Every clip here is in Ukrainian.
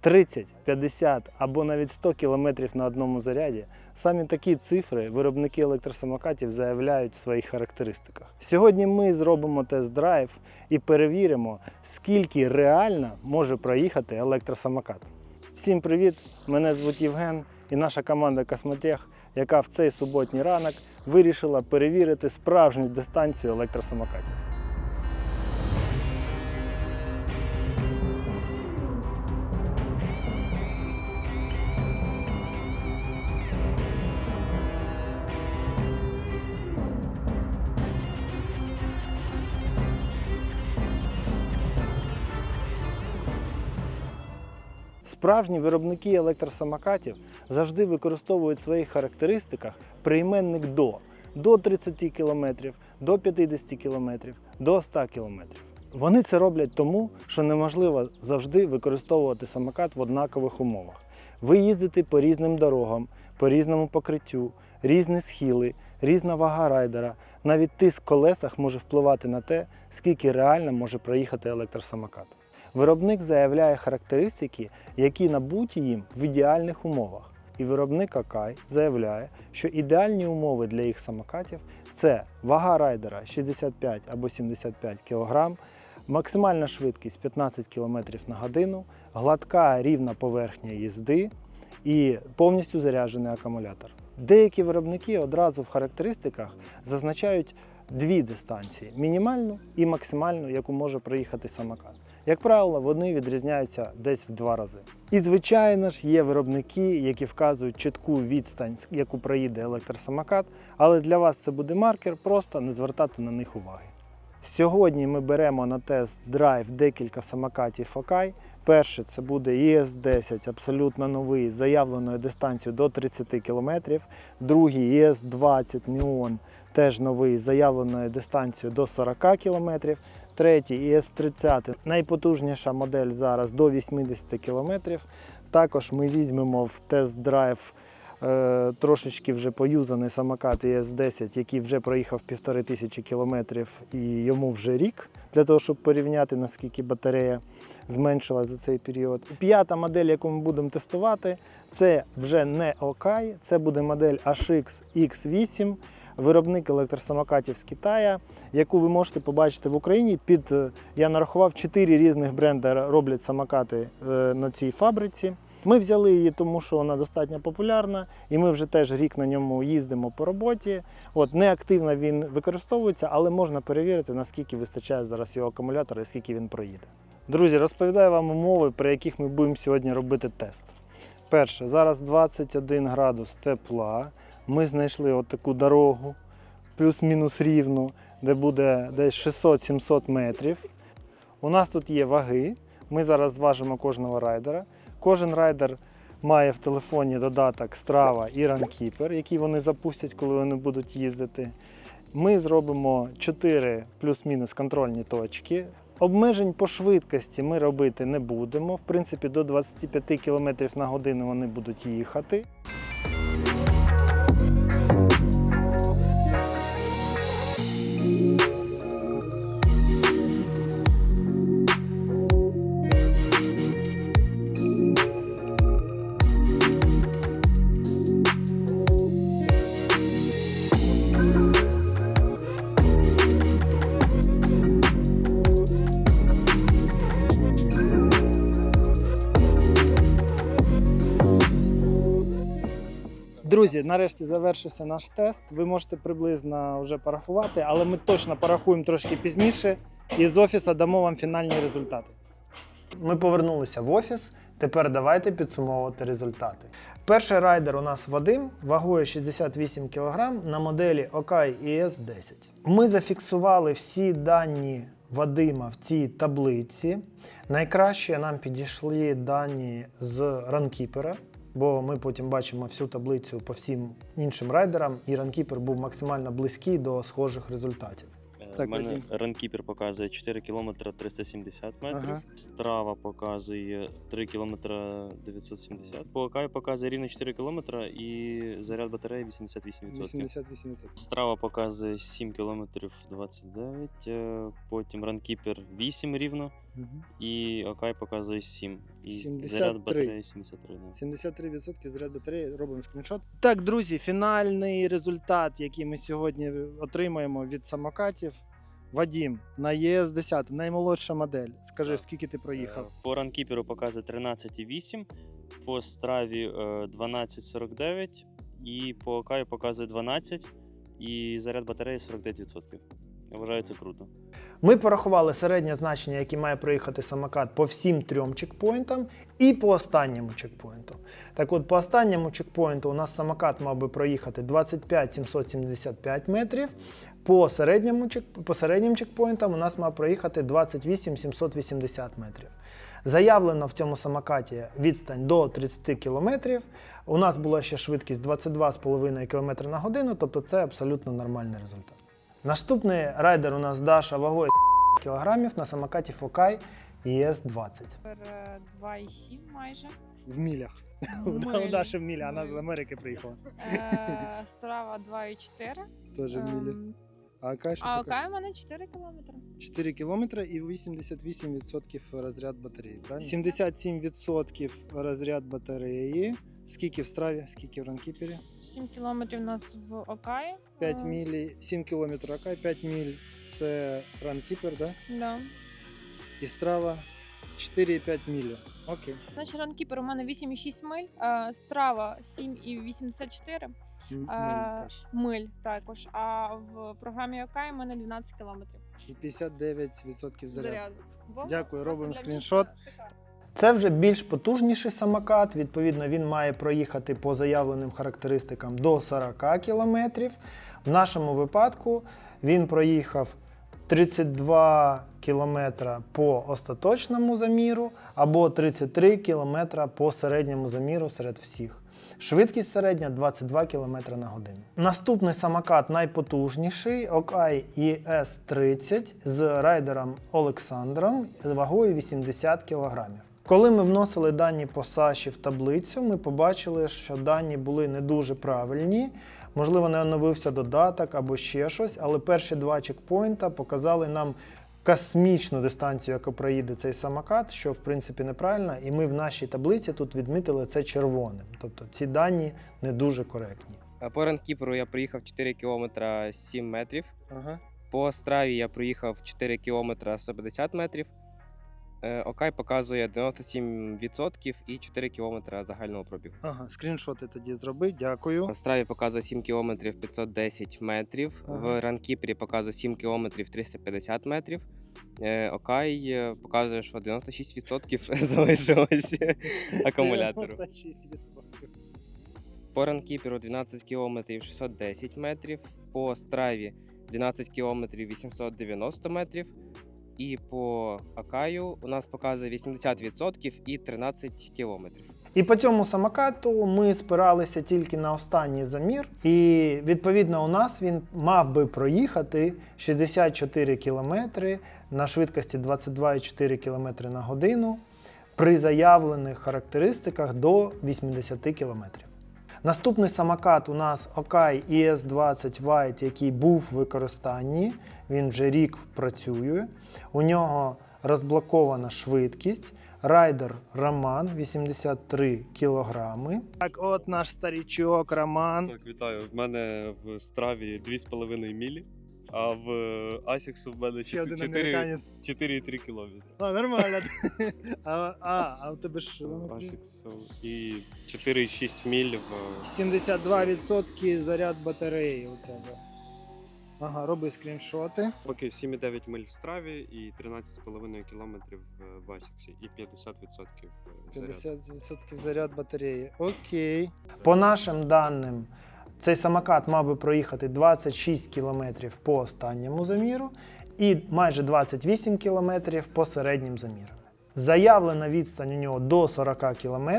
30, 50 або навіть 100 км на одному заряді. Саме такі цифри виробники електросамокатів заявляють в своїх характеристиках. Сьогодні ми зробимо тест-драйв і перевіримо, скільки реально може проїхати електросамокат. Всім привіт! Мене звуть Євген і наша команда Космотех, яка в цей суботній ранок вирішила перевірити справжню дистанцію електросамокатів. Справжні виробники електросамокатів завжди використовують в своїх характеристиках прийменник до до 30 км, до 50 км, до 100 км. Вони це роблять тому, що неможливо завжди використовувати самокат в однакових умовах. Ви їздите по різним дорогам, по різному покриттю, різні схили, різна вага райдера. Навіть тиск в колесах може впливати на те, скільки реально може проїхати електросамокат. Виробник заявляє характеристики, які набуті їм в ідеальних умовах. І виробник Акай заявляє, що ідеальні умови для їх самокатів це вага райдера 65 або 75 кг, максимальна швидкість 15 км на годину, гладка рівна поверхня їзди і повністю заряджений акумулятор. Деякі виробники одразу в характеристиках зазначають дві дистанції мінімальну і максимальну, яку може проїхати самокат. Як правило, вони відрізняються десь в два рази. І, звичайно ж, є виробники, які вказують чітку відстань, яку проїде електросамокат, але для вас це буде маркер, просто не звертати на них уваги. Сьогодні ми беремо на тест драйв декілька самокатів Окай. Перший це буде ES10, абсолютно новий, з заявленою дистанцією до 30 км. Другий ES20 Neon, теж новий, з заявленою дистанцією до 40 км. Третій ES30, найпотужніша модель зараз до 80 км. Також ми візьмемо в тест-драйв е, трошечки вже поюзаний самокат ES10, який вже проїхав півтори тисячі кілометрів і йому вже рік, для того, щоб порівняти, наскільки батарея зменшила за цей період. П'ята модель, яку ми будемо тестувати, це вже не Окай, це буде модель HX X8, виробник електросамокатів з Китая, яку ви можете побачити в Україні. Під е, я нарахував 4 різних бренди роблять самокати е, на цій фабриці. Ми взяли її, тому що вона достатньо популярна, і ми вже теж рік на ньому їздимо по роботі. От неактивно він використовується, але можна перевірити, наскільки вистачає зараз його акумулятора і скільки він проїде. Друзі, розповідаю вам умови, при яких ми будемо сьогодні робити тест. Перше, зараз 21 градус тепла. Ми знайшли отаку дорогу, плюс-мінус рівну, де буде десь 600-700 метрів. У нас тут є ваги. Ми зараз зважимо кожного райдера. Кожен райдер має в телефоні додаток Strava і Runkeeper, який вони запустять, коли вони будуть їздити. Ми зробимо 4 плюс-мінус контрольні точки. Обмежень по швидкості ми робити не будемо. В принципі, до 25 км на годину вони будуть їхати. Друзі, нарешті завершився наш тест. Ви можете приблизно вже порахувати, але ми точно порахуємо трошки пізніше і з офісу дамо вам фінальні результати. Ми повернулися в офіс. Тепер давайте підсумовувати результати. Перший райдер у нас Вадим вагою 68 кг на моделі Okai ES10. Ми зафіксували всі дані Вадима в цій таблиці. Найкраще нам підійшли дані з Runkeeper, бо ми потім бачимо всю таблицю по всім іншим райдерам, і Runkeeper був максимально близький до схожих результатів. Е, Так, У мене ранкіпер показує 4 км 370 метрів. Ага. Страва показує 3 км 970. По Акаю показує рівно 4 км і заряд батареї 88%. Страва показує 7 км 29, е, потім ранкіпер 8 рівно, І Окай показує 7. І 73. заряд батареї 73. Да. 73% заряд батареї робимо скріншот. Так, друзі, фінальний результат, який ми сьогодні отримаємо від самокатів. Вадім на ЄС 10, наймолодша модель. Скажи, Так. скільки ти проїхав? Е, По ранкіперу показує 13,8, по страві е, 12,49 і по Окаю показує 12 і заряд батареї 49%. Я вважаю, це круто. Ми порахували середнє значення, яке має проїхати самокат по всім трьом чекпоінтам і по останньому чекпоінту. Так от, по останньому чекпоінту у нас самокат мав би проїхати 25 775 метрів. По, середньому по середнім чекпоінтам у нас мав проїхати 28 780 метрів. Заявлено в цьому самокаті відстань до 30 км. У нас була ще швидкість 22,5 км на годину, тобто це абсолютно нормальний результат. Наступний райдер у нас Даша вагою кілограмів на самокаті Фокай ЄС-20. Тепер е, 2,7 майже. В мілях. В У. Даші в мілі, вона з Америки приїхала. Е, Страва 2,4. Теж в мілі. Ем, А Каша А окай у мене 4 кілометри. 4 кілометри і 88% розряд батареї. Правильно? 77% розряд батареї. Скільки в страві, скільки в ранкіпері? 7 кілометрів у нас в Окаї. 5 Е, мілі, 7 кілометрів окай, 5 міль це ранкіпер, да? Да. І страва 4,5 мілі. Окей. Значить, ранкіпер у мене 8,6 миль, е, страва 7,84 М- міль е, теж. миль також. А в програмі Окай у мене 12 кілометрів. І 59% заряду. Заряду. Бо Дякую, робимо для скріншот. шикарно. Це вже більш потужніший самокат. Відповідно, він має проїхати по заявленим характеристикам до 40 км. В нашому випадку він проїхав 32 км по остаточному заміру або 33 км по середньому заміру серед всіх. Швидкість середня 22 км на годину. Наступний самокат найпотужніший Окай ES30 з райдером Олександром з вагою 80 кг. Коли ми вносили дані по Саші в таблицю, ми побачили, що дані були не дуже правильні. Можливо, не оновився додаток або ще щось, але перші два чекпоінта показали нам космічну дистанцію, яку проїде цей самокат, що в принципі неправильно, і ми в нашій таблиці тут відмітили це червоним. Тобто ці дані не дуже коректні. А По ранкіперу я проїхав 4 км 7 метрів. Ага. По страві я проїхав 4 км 150 метрів. Е, Окай показує 97% і 4 км загального пробігу. Ага, скріншоти тоді зроби, дякую. На страві показує 7 км 510 метрів. Ага. В ранкіпері показує 7 км 350 метрів. Е, Окай е, показує, що 96% залишилось акумулятору. 96%. По ранкіперу 12 км 610 метрів, по страві 12 км 890 метрів. І по Акаю у нас показує 80% і 13 кілометрів. І по цьому самокату ми спиралися тільки на останній замір, і відповідно у нас він мав би проїхати 64 км на швидкості 22,4 км на годину при заявлених характеристиках до 80 км. Наступний самокат у нас Окай ES20 White, який був в використанні. Він вже рік працює. У нього розблокована швидкість. Райдер Роман 83 кілограми. Так, от наш старічок Роман. Так, вітаю. В мене в страві 2,5 мілі, а в Асіксу в мене Ще один 4 американець. 4,3 кілометри. А, нормально. а, а, а у тебе ж кілометри? Асіксу і 4,6 міль в 72% заряд батареї у тебе. Ага, роби скріншоти. поки 7,9 миль в страві і 13,5 кілометрів в Асіксі і 50% заряду. 50% заряд батареї. Окей. По нашим даним, цей самокат мав би проїхати 26 км по останньому заміру і майже 28 км по середнім замірам. Заявлена відстань у нього до 40 км.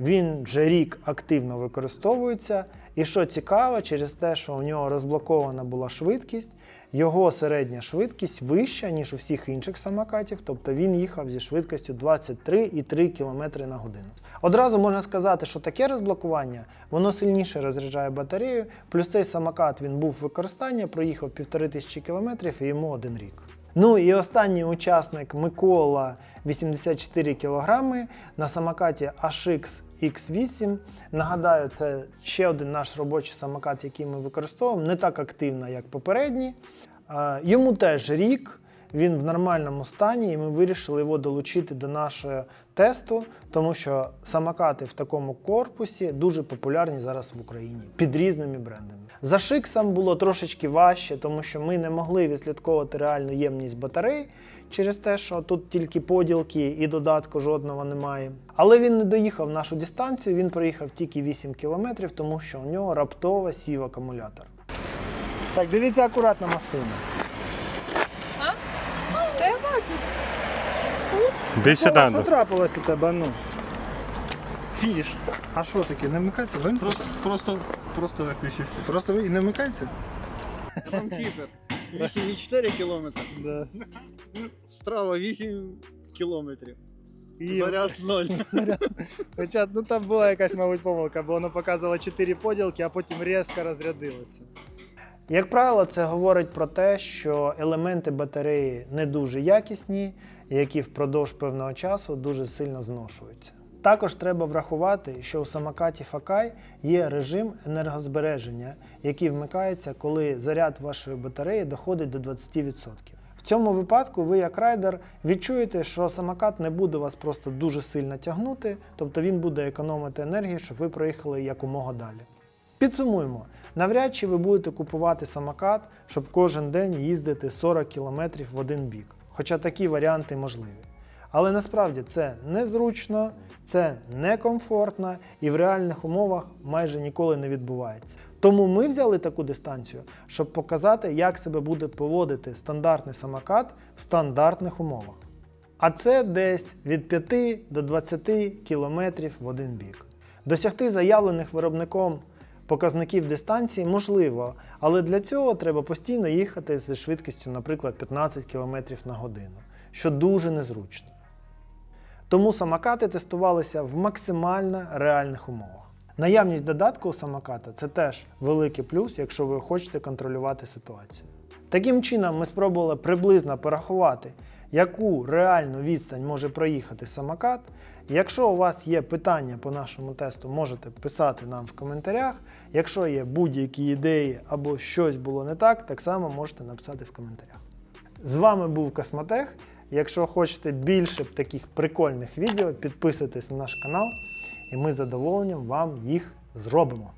Він вже рік активно використовується. І що цікаво, через те, що у нього розблокована була швидкість, його середня швидкість вища, ніж у всіх інших самокатів, тобто він їхав зі швидкістю 23,3 км на годину. Одразу можна сказати, що таке розблокування воно сильніше розряджає батарею, плюс цей самокат він був в використанні, проїхав 1500 км і йому один рік. Ну і останній учасник Микола 84 кг на самокаті HX X8. Нагадаю, це ще один наш робочий самокат, який ми використовуємо, не так активно, як попередній. Йому теж рік, він в нормальному стані, і ми вирішили його долучити до нашого тесту, тому що самокати в такому корпусі дуже популярні зараз в Україні під різними брендами. За Шиксом було трошечки важче, тому що ми не могли відслідковувати реальну ємність батарей через те, що тут тільки поділки і додатку жодного немає. Але він не доїхав нашу дистанцію, він проїхав тільки 8 кілометрів, тому що у нього раптово сів акумулятор. Так, дивіться акуратно машину. Та я бачу. Де Що, що трапилось у тебе? Ну? Фіш. А що таке? Не вмикається? Просто, просто, просто виключився. Просто ви- і не вмикається? Ромкіпер 8,4 кілометри, Да. страва 8 кілометрів. І Заряд 0. Хоча ну там була якась, мабуть, помилка, бо воно показувало 4 поділки, а потім різко розрядилося. Як правило, це говорить про те, що елементи батареї не дуже якісні, які впродовж певного часу дуже сильно зношуються. Також треба врахувати, що у самокаті Факай є режим енергозбереження, який вмикається, коли заряд вашої батареї доходить до 20%. В цьому випадку ви, як райдер, відчуєте, що самокат не буде вас просто дуже сильно тягнути, тобто він буде економити енергію, щоб ви проїхали якомога далі. Підсумуємо, навряд чи ви будете купувати самокат, щоб кожен день їздити 40 км в один бік. Хоча такі варіанти можливі. Але насправді це незручно, це некомфортно і в реальних умовах майже ніколи не відбувається. Тому ми взяли таку дистанцію, щоб показати, як себе буде поводити стандартний самокат в стандартних умовах. А це десь від 5 до 20 км в один бік. Досягти заявлених виробником показників дистанції можливо, але для цього треба постійно їхати зі швидкістю, наприклад, 15 км на годину, що дуже незручно. Тому самокати тестувалися в максимально реальних умовах. Наявність додатку у самоката це теж великий плюс, якщо ви хочете контролювати ситуацію. Таким чином, ми спробували приблизно порахувати, яку реальну відстань може проїхати самокат. Якщо у вас є питання по нашому тесту, можете писати нам в коментарях. Якщо є будь-які ідеї або щось було не так, так само можете написати в коментарях. З вами був Космотех. Якщо хочете більше таких прикольних відео, підписуйтесь на наш канал, і ми задоволенням вам їх зробимо.